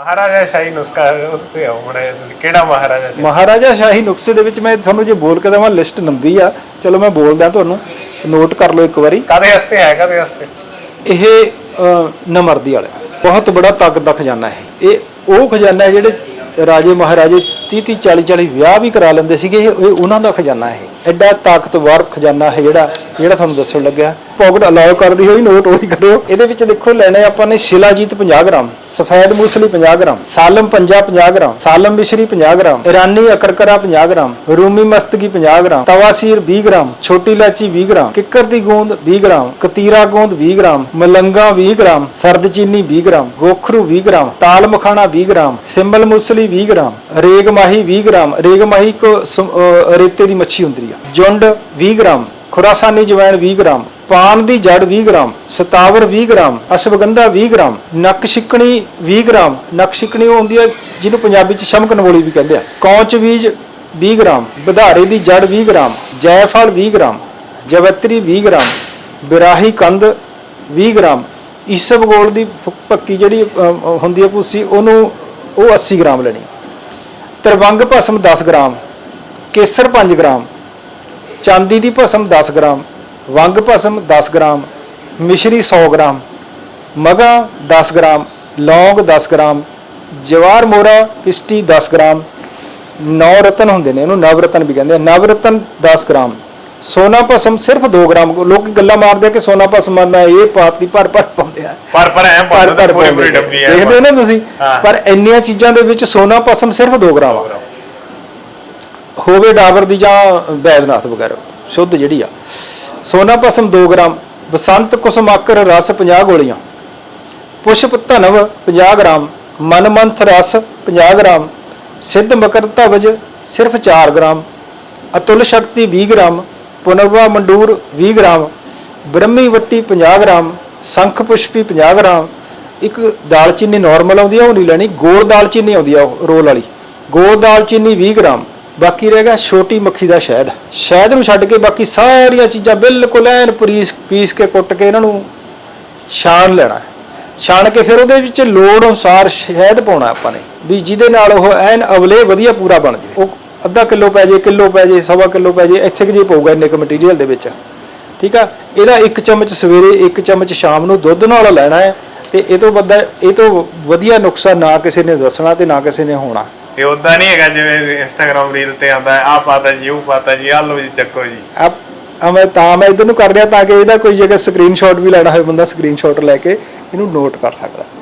ਮਹਾਰਾਜਾ ਸ਼ਾਹੀ ਨੁਸਖਾ ਉੱਤੇ ਆਉ ਮੜਾ ਤੁਸੀਂ ਕਿਹੜਾ ਮਹਾਰਾਜਾ ਸ਼ਾਹੀ? ਮਹਾਰਾਜਾ ਸ਼ਾਹੀ ਨੁਕਸੇ ਦੇ ਵਿੱਚ ਮੈਂ ਤੁਹਾਨੂੰ ਜੇ ਬੋਲ ਕੇ ਦਵਾਂ ਲਿਸਟ ਲੰਬੀ ਆ। ਚਲੋ ਮੈਂ ਬੋਲਦਾ ਤੁਹਾਨੂੰ ਨੋਟ ਕਰ ਲਓ ਇੱਕ ਵਾਰੀ। ਕਾਦੇ ਵਾਸਤੇ ਹੈ ਕਾਦੇ ਵਾਸਤੇ? ਇਹ ਨਮਰਦੀ ਵਾਲੇ ਬਹੁਤ ਬੜਾ ਤਾਕਤ ਦਾ ਖਜ਼ਾਨਾ ਹੈ ਇਹ ਉਹ ਖਜ਼ਾਨਾ ਹੈ ਜਿਹੜੇ ਰਾਜੇ ਮਹਾਰਾਜੇ 30 30 40 40 ਵਿਆਹ ਵੀ ਕਰਾ ਲੈਂਦੇ ਸੀਗੇ ਇਹ ਇਹ ਉਹਨਾਂ ਦਾ ਖਜ਼ਾਨਾ ਹੈ ਐਡਾ ਤਾਕਤਵਰ ਖਜ਼ਾਨਾ ਹੈ ਜਿਹੜਾ ਜਿਹੜਾ ਤੁਹਾਨੂੰ ਦੱਸਣ ਲੱਗਿਆ। ਪੌਕਟ ਅਲਾਉ ਕਰਦੀ ਹੋਈ ਨੋਟ ਉਹੀ ਕਰੋ ਇਹਦੇ ਵਿੱਚ ਦੇਖੋ ਲੈਣੇ ਆਪਾਂ ਨੇ ਸ਼ਿਲਾਜੀਤ 50 ਗ੍ਰਾਮ ਸਫੈਦ ਮੂਸਲੀ 50 ਗ੍ਰਾਮ ਸਾਲਮ ਪੰਜਾ 50 ਗ੍ਰਾਮ ਸਾਲਮ ਮਿਸ਼ਰੀ 50 ਗ੍ਰਾਮ ਇਰਾਨੀ ਅਕਰਕਰਾ 50 ਗ੍ਰਾਮ ਰੂਮੀ ਮਸਤਗੀ 50 ਗ੍ਰਾਮ ਤਵਾਸੀਰ 20 ਗ੍ਰਾਮ ਛੋਟੀ ਇਲਾਚੀ 20 ਗ੍ਰਾਮ ਕਿੱਕਰ ਦੀ ਗੂੰਦ 20 ਗ੍ਰਾਮ ਕਤੀਰਾ ਗੂੰਦ 20 ਗ੍ਰਾਮ ਮਲੰਗਾ 20 ਗ੍ਰਾਮ ਸਰਦ ਚੀਨੀ 20 ਗ੍ਰਾਮ ਗੋਖਰੂ 20 ਗ੍ਰਾਮ ਤਾਲ ਮਖਾਣਾ 20 ਗ੍ਰਾਮ ਸਿੰਬਲ ਮੁਸਲੀ 20 ਗ੍ਰਾਮ ਰੇਗ ਮਾਹੀ 20 ਗ੍ਰਾਮ ਰੇਗ ਮਾਹੀ ਇੱਕ ਰੇਤੇ ਦੀ ਮੱਛੀ ਹੁੰਦੀ ਆ ਜੁੰਡ 20 ਗ੍ਰਾਮ ਖੁਰਾਸਾਨੀ ਜਵੈਣ 20 ਗ੍ਰਾਮ ਪਾਨ ਦੀ ਜੜ 20 ਗ੍ਰਾਮ ਸਤਾਵਰ 20 ਗ੍ਰਾਮ ਅਸ਼ਵਗੰਧਾ 20 ਗ੍ਰਾਮ ਨੱਕ ਛਿਕਣੀ 20 ਗ੍ਰਾਮ ਨੱਕ ਛਿਕਣੀ ਉਹ ਹੁੰਦੀ ਹੈ ਜਿਹਨੂੰ ਪੰਜਾਬੀ ਚ ਸ਼ਮਕ ਨਵੋਲੀ ਵੀ ਕਹਿੰਦੇ ਆ ਕੌਂਚ ਬੀਜ 20 ਗ੍ਰਾਮ ਬਧਾਰੇ ਦੀ ਜੜ 20 ਗ੍ਰਾਮ ਜੈਫਲ 20 ਗ੍ਰਾਮ ਜਵਤਰੀ 20 ਗ੍ਰਾਮ ਬਿਰਾਹੀ ਕੰਦ 20 ਗ੍ਰਾਮ ਈਸਬਗੋਲ ਦੀ ਪੱਕੀ ਜਿਹੜੀ ਹੁੰਦੀ ਹੈ ਭੂਸੀ ਉਹਨੂੰ ਉਹ 80 ਗ੍ਰਾਮ ਲੈਣੀ ਤਰਵੰਗ ਭਸਮ 10 ਗ੍ਰਾਮ, ਕੇਸਰ 5 ਗ੍ਰਾਮ, ਚਾਂਦੀ ਦੀ ਭਸਮ 10 ਗ੍ਰਾਮ, ਵੰਗ ਭਸਮ 10 ਗ੍ਰਾਮ, ਮਿਸ਼ਰੀ 100 ਗ੍ਰਾਮ, ਮਗਾ 10 ਗ੍ਰਾਮ, ਲੌਂਗ 10 ਗ੍ਰਾਮ, ਜਵਾਰ ਮੋਰਾ ਪਿਸਟੀ 10 ਗ੍ਰਾਮ, ਨੌ ਰਤਨ ਹੁੰਦੇ ਨੇ, ਇਹਨੂੰ ਨਵ ਰਤਨ ਵੀ ਕਹਿੰਦੇ ਆ, ਨਵ ਰਤਨ 10 ਗ੍ਰਾਮ। ਸੋਨਾ ਭਸਮ ਸਿਰਫ 2 ਗ੍ਰਾਮ ਲੋਕ ਗੱਲਾਂ ਮਾਰਦੇ ਆ ਕਿ ਸੋਨਾ ਭਸਮ ਆ, ਮੈਂ ਇਹ ਪਾਤਲੀ ਭਰ ਭਰ ਪਾਉਂਦੇ ਆ। ਪਰ ਪਰ ਐ ਪੂਰੀ ਪਾਉਂਦੇ ਪੂਰੀ ਆ। ਡੱਬੀ ਹੈ ਦੇਖਦੇ ਹੋ ਨਾ ਤੁਸੀਂ। ਪਰ ਇੰਨੀਆਂ ਚੀਜ਼ਾਂ ਦੇ ਵਿੱਚ ਸੋਨਾ ਭਸਮ ਸਿਰਫ 2 ਗ੍ਰਾਮ ਆ। ਹੋਵੇ ਡਾਬਰ ਦੀ ਜਾਂ ਬੈਦਨਾਥ ਵਗੈਰਾ ਸ਼ੁੱਧ ਜਿਹੜੀ ਆ। ਸੋਨਾ ਭਸਮ 2 ਗ੍ਰਾਮ ਬਸੰਤ ਕੁਸਮਾਕਰ ਰਸ 50 ਗੋਲੀਆਂ। ਪੁਸ਼ਪ ਧਨਵ 50 ਗ੍ਰਾਮ ਮਨਮੰਥ ਰਸ 50 ਗ੍ਰਾਮ ਸਿੱਧ ਮਕਰ ਧਵਜ ਸਿਰਫ 4 ਗ੍ਰਾਮ ਅਤੁਲ ਸ਼ਕਤੀ 20 ਗ੍ਰਾਮ ਪੁਨਰਵਾ ਮੰਡੂਰ 20 ਗ੍ਰਾਮ, ਬ੍ਰਹਮੀ ਵੱਟੀ 50 ਗ੍ਰਾਮ, ਸੰਖ ਪੁਸ਼ਪੀ 50 ਗ੍ਰਾਮ, ਇੱਕ ਦਾਲਚੀਨੀ ਨਾਰਮਲ ਆਉਂਦੀ ਆ, ਉਹ ਨਹੀਂ ਲੈਣੀ ਗੋਲ ਦਾਲਚੀਨੀ ਆਉਂਦੀ ਆ ਉਹ, ਰੋਲ ਵਾਲੀ। ਗੋਲ ਦਾਲਚੀਨੀ 20 ਗ੍ਰਾਮ, ਬਾਕੀ ਰਹੇਗਾ ਛੋਟੀ ਮੱਖੀ ਦਾ ਸ਼ਹਿਦ। ਸ਼ਹਿਦ ਨੂੰ ਛੱਡ ਕੇ ਬਾਕੀ ਸਾਰੀਆਂ ਚੀਜ਼ਾਂ ਬਿਲਕੁਲ ਐਨ ਪਰੀਸ ਪੀਸ ਕੇ ਕੁੱਟ ਕੇ ਇਹਨਾਂ ਨੂੰ ਛਾਣ ਲੈਣਾ। ਛਾਣ ਕੇ ਫਿਰ ਉਹਦੇ ਵਿੱਚ ਲੋੜ ਅਨੁਸਾਰ ਸ਼ਹਿਦ ਪਾਉਣਾ ਆਪਾਂ ਨੇ, ਵੀ ਜਿਹਦੇ ਨਾਲ ਉਹ ਐਨ ਅਵਲੇ ਵਧੀਆ ਪੂਰਾ ਬਣ ਜਾਵੇ। ਉਹ ਅੱਧਾ ਕਿਲੋ ਪੈ ਜੇ ਕਿਲੋ ਪੈ ਜੇ ਸਵਾ ਕਿਲੋ ਪੈ ਜੇ ਇੱਥੇ ਕਿ ਜੇ ਪਊਗਾ ਇੰਨੇ ਕੁ ਮਟੀਰੀਅਲ ਦੇ ਵਿੱਚ। ਠੀਕ ਆ? ਇਹਦਾ ਇੱਕ ਚਮਚ ਸਵੇਰੇ ਇੱਕ ਚਮਚ ਸ਼ਾਮ ਨੂੰ ਦੁੱਧ ਨਾਲ ਲੈਣਾ ਹੈ ਤੇ ਇਹ ਤੋਂ ਵੱਧਾ ਇਹ ਤੋਂ ਵਧੀਆ ਨੁਕਸਾ ਨਾ ਕਿਸੇ ਨੇ ਦੱਸਣਾ ਤੇ ਨਾ ਕਿਸੇ ਨੇ ਹੋਣਾ। ਇਹ ਉਦਾਂ ਨਹੀਂ ਹੈਗਾ ਜਿਵੇਂ ਇੰਸਟਾਗ੍ਰam ਰੀਲ ਤੇ ਆਉਂਦਾ ਆ ਪਾਤਾ ਜੀ ਉਹ ਪਾਤਾ ਜੀ ਆ ਲਓ ਜੀ ਚੱਕੋ ਜੀ। ਆ ਮੈਂ ਤਾਂ ਮੈਂ ਇਧਰ ਨੂੰ ਕਰ ਰਿਹਾ ਤਾਂ ਕਿ ਇਹਦਾ ਕੋਈ ਜੇਕਰ ਸਕਰੀਨਸ਼ਾਟ ਵੀ ਲੈਣਾ ਹੋਵੇ ਬੰਦਾ ਸਕਰੀਨਸ਼ਾਟ ਲੈ ਕੇ ਇਹਨੂੰ ਨੋਟ ਕਰ ਸਕਦਾ।